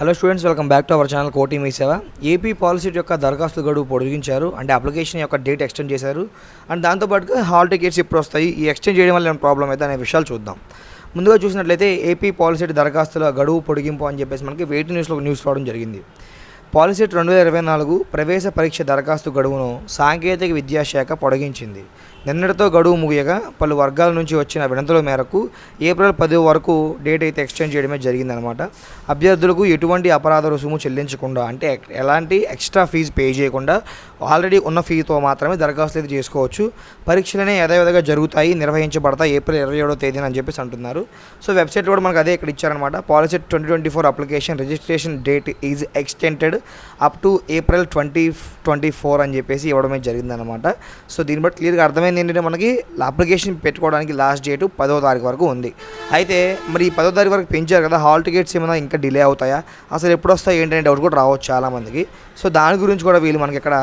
Hello students welcome back to our channel కోటి మీ సేవ ఏపీ పాలసీ యొక్క దరఖాస్తు గడువు పొడిగించారు. అంటే అప్లికేషన్ యొక్క డేట్ ఎక్స్టెండ్ చేశారు. అండ్ దాంతోపాటుగా హాల్ టికెట్స్ ఇప్పుడు వస్తాయి. ఈ ఎక్స్టెండ్ చేయడం వల్ల ఏమైనా ప్రాబ్లం అయితే అనే విషయాలు చూద్దాం. ముందుగా చూసినట్లయితే ఏపీ పాలసీ దరఖాస్తుల గడువు పొడిగింపు అని చెప్పేసి మనకి వెయిట్ న్యూస్లో ఒక న్యూస్ రావడం జరిగింది. పాలసీ రెండు వేల ఇరవై నాలుగు ప్రవేశ పరీక్ష దరఖాస్తు గడువును సాంకేతిక విద్యాశాఖ పొడిగించింది. నిన్నటితో గడువు ముగియగా పలు వర్గాల నుంచి వచ్చిన వినతుల మేరకు ఏప్రిల్ పది వరకు డేట్ అయితే ఎక్స్టెండ్ చేయడమే జరిగిందనమాట అభ్యర్థులకు ఎటువంటి అపరాధ రుసుము చెల్లించకుండా అంటే ఎలాంటి ఎక్స్ట్రా ఫీజు పే చేయకుండా ఆల్రెడీ ఉన్న ఫీజుతో మాత్రమే దరఖాస్తు అయితే చేసుకోవచ్చు. పరీక్షలనే యథావిధిగా జరుగుతాయి నిర్వహించబడతాయి ఏప్రిల్ ఇరవై ఏడో తేదీన అని చెప్పేసి అంటున్నారు. సో వెబ్సైట్ కూడా మనకు అదే ఇక్కడ ఇచ్చారనమాట policy twenty twenty four application registration date is extended up to April twenty twenty four అని చెప్పేసి ఇవ్వడమే జరిగిందనమాట సో దీన్ని బట్టి క్లియర్గా అర్థమైంది ఏంటంటే మనకి అప్లికేషన్ పెట్టుకోవడానికి లాస్ట్ డేట్ పదో తారీఖు వరకు ఉంది. అయితే మరి ఈ పదో తారీఖు వరకు పెంచారు కదా హాల్ టికెట్స్ ఏమైనా ఇంకా డిలే అవుతాయా? అసలు ఎప్పుడు వస్తాయి ఏంటనే డౌట్ కూడా రావచ్చు చాలామందికి. సో దాని గురించి కూడా వీళ్ళు మనకి ఇక్కడ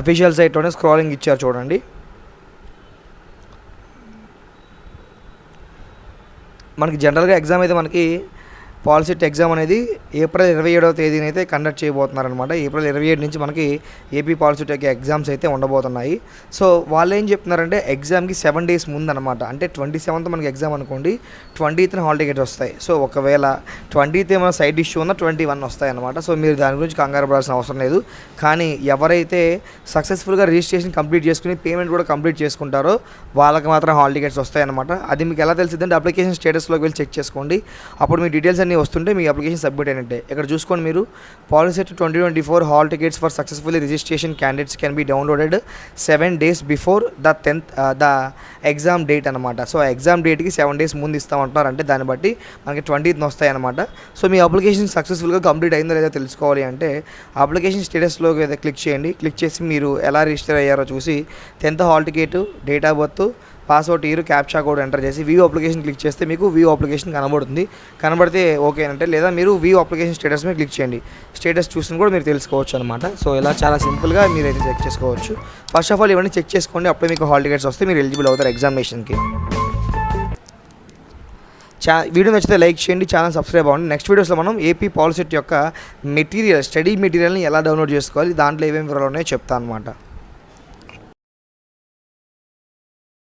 అఫీషియల్ సైట్లోనే స్క్రాలింగ్ ఇచ్చారు చూడండి. మనకి జనరల్గా ఎగ్జామ్ అయితే మనకి పాలసీట్ ఎగ్జామ్ అనేది ఏప్రిల్ ఇరవై ఏడవ తేదీన అయితే కండక్ట్ చేయబోతున్నారనమాట ఏప్రిల్ ఇరవై ఏడు నుంచి మనకి ఏపీ పాలసీట్ యొక్క ఎగ్జామ్స్ అయితే ఉండబోతున్నాయి. సో వాళ్ళు ఏం చెప్తున్నారంటే ఎగ్జామ్కి సెవెన్ డేస్ ముందు అనమాట అంటే ట్వంటీ సెవెంత్ మనకి ఎగ్జామ్ అనుకోండి ట్వంటీత్న హాల్ వస్తాయి. సో ఒకవేళ ట్వంటీత్ ఏమైనా సైడ్ ఇష్యూ ఉన్నా ట్వంటీ వన్ వస్తాయి అనమాట సో మీరు దాని గురించి కంగారు పడాల్సిన అవసరం లేదు. కానీ ఎవరైతే సక్సెస్ఫుల్గా రిజిస్ట్రేషన్ కంప్లీట్ చేసుకుని పేమెంట్ కూడా కంప్లీట్ చేసుకుంటారో వాళ్ళకి మాత్రం హాల్ టికెట్స్ వస్తాయన్నమాట. అది మీకు ఎలా తెలిసిందంటే అప్లికేషన్ స్టేటస్లోకి వెళ్ళి చెక్ చేసుకోండి. అప్పుడు మీ డీటెయిల్స్ అన్నీ వస్తుంటే మీ అప్లికేషన్ సబ్మిట్ అయినట్టే. ఇక్కడ చూసుకోండి మీరు policy twenty twenty four hall tickets for successfully registration candidates can be downloaded seven days before the tenth the exam date అనమాట సో ఎగ్జామ్ డేట్కి సెవెన్ డేస్ ముందు ఇస్తామంటున్నారు అంటే దాన్ని బట్టి మనకి ట్వంటీత్ వస్తాయి అనమాట సో మీ అప్లికేషన్ సక్సెస్ఫుల్గా కంప్లీట్ అయిందో లేదో తెలుసుకోవాలి అంటే అప్లికేషన్ స్టేటస్లోకి అయితే క్లిక్ చేయండి. క్లిక్ చేసి మీరు ఎలా రిజిస్టర్ అయ్యారో చూసి tenth hall ticket date of birth password year captcha code enter చేసి వ్యూ అప్లికేషన్ క్లిక్ చేస్తే మీకు వ్యూ అప్లికేషన్ కనబడుతుంది. కనబడితే ఓకే అంటే లేదా మీరు వ్యూ అప్లికేషన్ స్టేటస్ మీద క్లిక్ చేయండి. స్టేటస్ చూసిన కూడా మీరు తెలుసుకోవచ్చు అనమాట సో ఇలా చాలా సింపుల్గా మీరు అయితే చెక్ చేసుకోవచ్చు. ఫస్ట్ ఆఫ్ ఆల్ ఇవన్నీ చెక్ చేసుకోండి. అప్పుడే మీకు హాల్ టికెట్స్ వస్తే మీరు ఎలిజిబుల్ అవుతారు ఎగ్జామినేషన్కి చా వీడియో నచ్చితే లైక్ చేయండి. ఛానల్ సబ్స్క్రైబ్ అవ్వండి. నెక్స్ట్ వీడియోస్లో మనం ఏపీ పాలసెట్ యొక్క మెటీరియల్ స్టడీ మెటీరియల్ని ఎలా డౌన్లోడ్ చేసుకోవాలి దాంట్లో ఏమేమి వివరాలు ఉన్నాయో చెప్తాను అనమాట